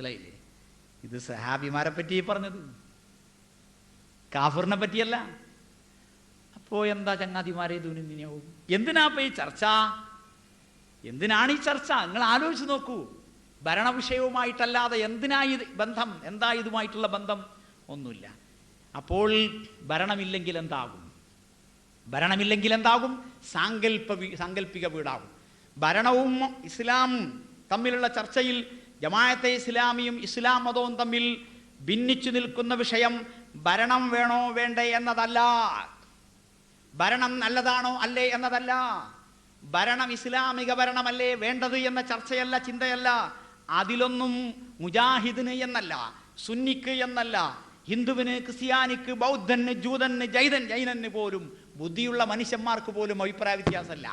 മനസ്സിലായില്ലേ? ഇത് സഹാബിമാരെ പറ്റി പറഞ്ഞത്. കാഫറിനെ പറ്റിയല്ല. അപ്പോ എന്താ ചങ്ങാതിമാരെ ദുനിന്യാവും എന്തിനാ ഇപ്പൊ ഈ ചർച്ച? എന്തിനാണ് ഈ ചർച്ച? നിങ്ങൾ ആലോചിച്ച് നോക്കൂ. ഭരണവിഷയവുമായിട്ടല്ലാതെ എന്തിനാ ഇത് ബന്ധം? എന്താ ഇതുമായിട്ടുള്ള ബന്ധം? ഒന്നുമില്ല. അപ്പോൾ ഭരണമില്ലെങ്കിൽ എന്താകും? ഭരണമില്ലെങ്കിൽ എന്താകും? സാങ്കല്പ സാങ്കല്പിക വീടാകും. ഭരണവും ഇസ്ലാമും തമ്മിലുള്ള ചർച്ചയിൽ ജമായത്തെ ഇസ്ലാമിയും ഇസ്ലാം മതവും തമ്മിൽ ഭിന്നിച്ചു നിൽക്കുന്ന വിഷയം ഭരണം വേണോ വേണ്ടേ എന്നതല്ല. ഭരണം നല്ലതാണോ അല്ലേ എന്നതല്ല. ഭരണം ഇസ്ലാമിക ഭരണമല്ലേ വേണ്ടത് എന്ന ചർച്ചയല്ല ചിന്തയല്ല. അതിലൊന്നും മുജാഹിദിന് എന്നല്ല സുന്നിക്ക് എന്നല്ല ഹിന്ദുവിന് ക്രിസ്ത്യാനിക്ക് ബൗദ്ധന് ജൂതന് ജൈതൻ ജൈനന് പോലും ബുദ്ധിയുള്ള മനുഷ്യന്മാർക്ക് പോലും അഭിപ്രായ വ്യത്യാസമല്ല.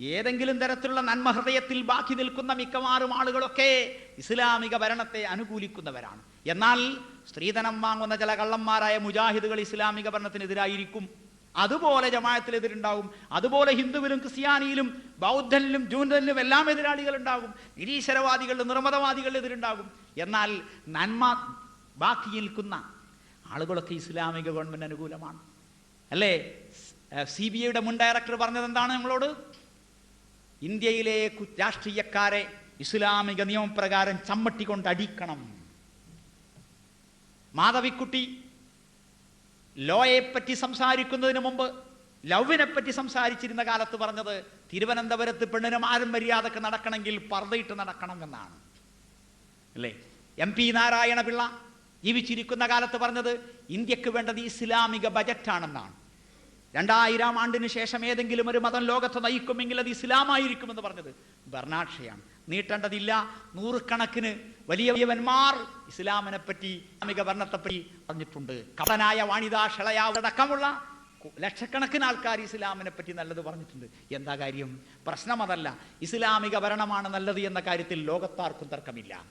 ഏതെങ്കിലും തരത്തിലുള്ള നന്മഹൃദയത്തിൽ ബാക്കി നിൽക്കുന്ന മിക്കവാറും ആളുകളൊക്കെ ഇസ്ലാമിക ഭരണത്തെ അനുകൂലിക്കുന്നവരാണ്. എന്നാൽ സ്ത്രീധനം വാങ്ങുന്ന ചില കള്ളന്മാരായ മുജാഹിദുകൾ ഇസ്ലാമിക ഭരണത്തിനെതിരായിരിക്കും. അതുപോലെ ജമായത്തിനെതിരുണ്ടാകും അതുപോലെ ഹിന്ദുവിലും ക്രിസ്ത്യാനിയിലും ബൗദ്ധനിലും ജൂനിലും എല്ലാം എതിരാളികൾ ഉണ്ടാകും നിരീശ്വരവാദികളിലും നിർമ്മതവാദികളിലും എതിരുണ്ടാകും എന്നാൽ നന്മ ബാക്കി നിൽക്കുന്ന ആളുകളൊക്കെ ഇസ്ലാമിക ഗവൺമെന്റ് അനുകൂലമാണ്. അല്ലേ? സി ബി ഐയുടെ മുൻ ഡയറക്ടർ പറഞ്ഞത് എന്താണ് നമ്മളോട് ഇന്ത്യയിലെ രാഷ്ട്രീയക്കാരെ ഇസ്ലാമിക നിയമപ്രകാരം ചമ്മട്ടിക്കൊണ്ട് അടിക്കണം. മാധവിക്കുട്ടി ലോയെ പറ്റി സംസാരിക്കുന്നതിന് മുമ്പ് ലവിനെ പറ്റി സംസാരിച്ചിരുന്ന കാലത്ത് പറഞ്ഞത് തിരുവനന്തപുരത്ത് പെണ്ണിനും ആരും മര്യാദയ്ക്ക് നടക്കണമെങ്കിൽ പർദ്ദയിട്ട് നടക്കണം എന്നാണ്. അല്ലേ? എം പി നാരായണ പിള്ള ജീവിച്ചിരിക്കുന്ന കാലത്ത് പറഞ്ഞത് ഇന്ത്യയ്ക്ക് വേണ്ടത് ഇസ്ലാമിക ബജറ്റാണെന്നാണ്. രണ്ടായിരം ആണ്ടിന് ശേഷം ഏതെങ്കിലും ഒരു മതം ലോകത്ത് നയിക്കുമെങ്കിൽ അത് ഇസ്ലാമായിരിക്കുമെന്ന് പറഞ്ഞത്. ബർണാക്ഷയാണ് നീട്ടേണ്ടതില്ല. നൂറുകണക്കിന് വലിയ വലിയവന്മാർ ഇസ്ലാമിനെ പറ്റി ഇസ്ലാമിക ഭരണത്തെപ്പറ്റി പറഞ്ഞിട്ടുണ്ട്. കപനായ വാണിതാ ഷളയാവടക്കമുള്ള ലക്ഷക്കണക്കിന് ആൾക്കാർ ഇസ്ലാമിനെ പറ്റി നല്ലത് പറഞ്ഞിട്ടുണ്ട്. എന്താ കാര്യം? പ്രശ്നം അതല്ല ഇസ്ലാമിക ഭരണമാണ് നല്ലത് എന്ന കാര്യത്തിൽ ലോകത്താർക്കും തർക്കമില്ല.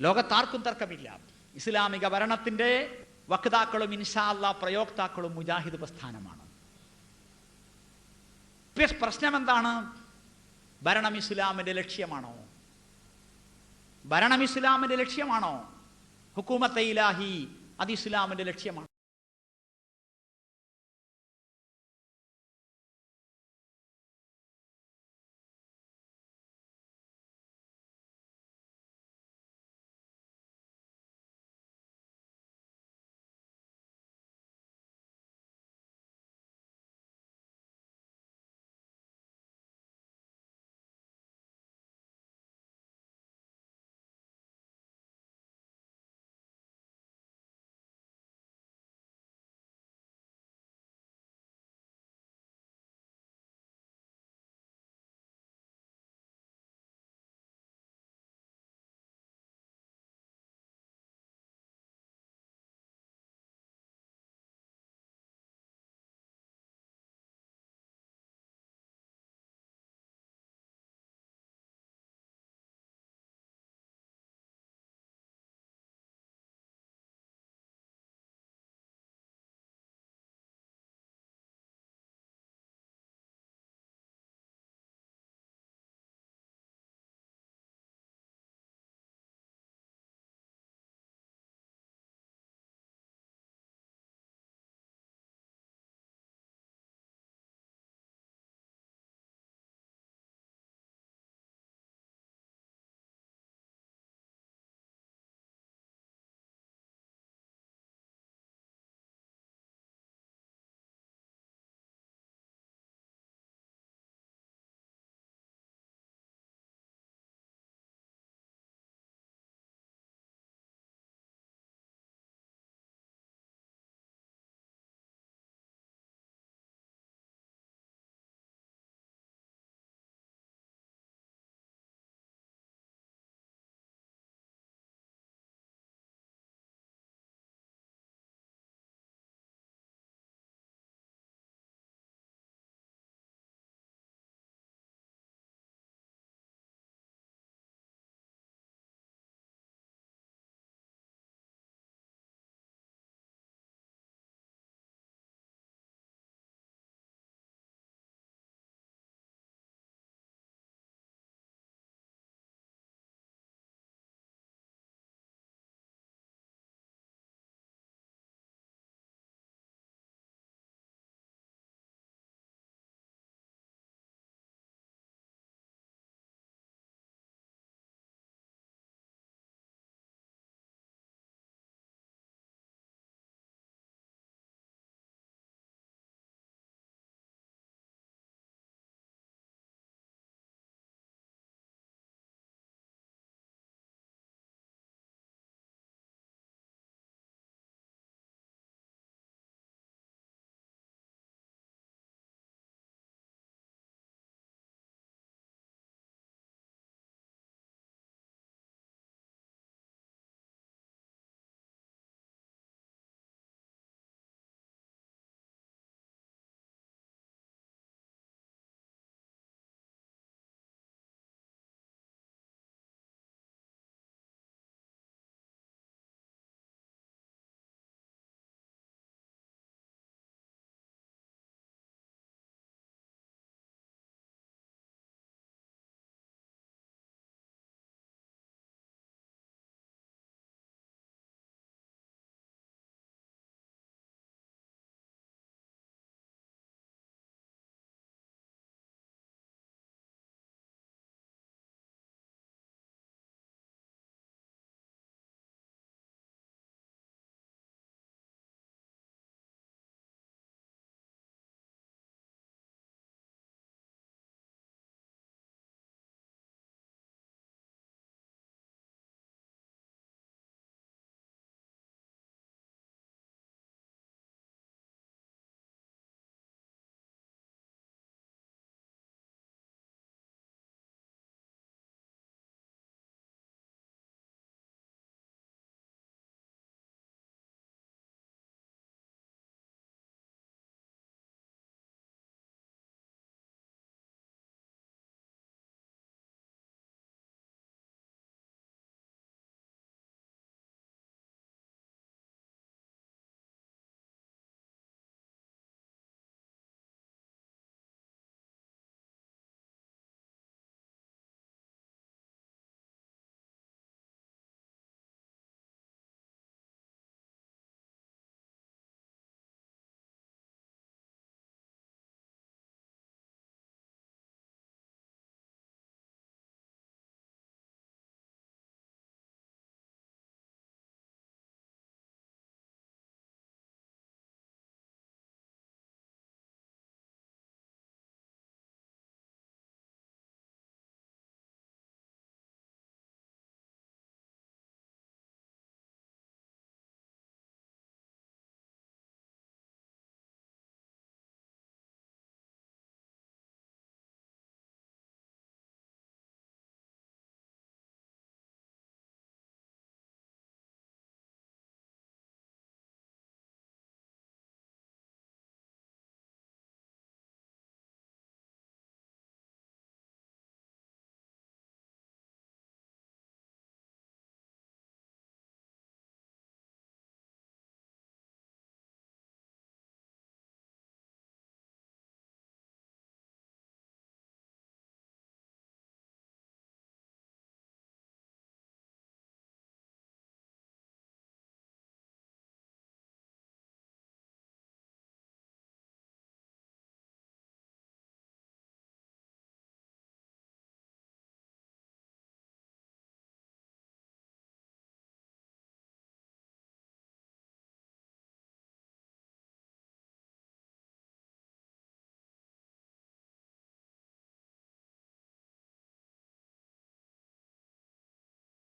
ലോകത്താർക്കും തർക്കമില്ല. ഇസ്ലാമിക ഭരണത്തിന്റെ വക്താക്കളും ഇൻഷാല്ല പ്രയോക്താക്കളും മുജാഹിദ് പ്രസ്ഥാനമാണ്. പ്രശ്നം എന്താണ് ഭരണം ഇസ്ലാമിന്റെ ലക്ഷ്യമാണോ? ഭരണം ഇസ്ലാമിന്റെ ലക്ഷ്യമാണോ? ഹുക്കൂമത്തെ ഇലാഹി അത് ഇസ്ലാമിന്റെ ലക്ഷ്യമാണ്.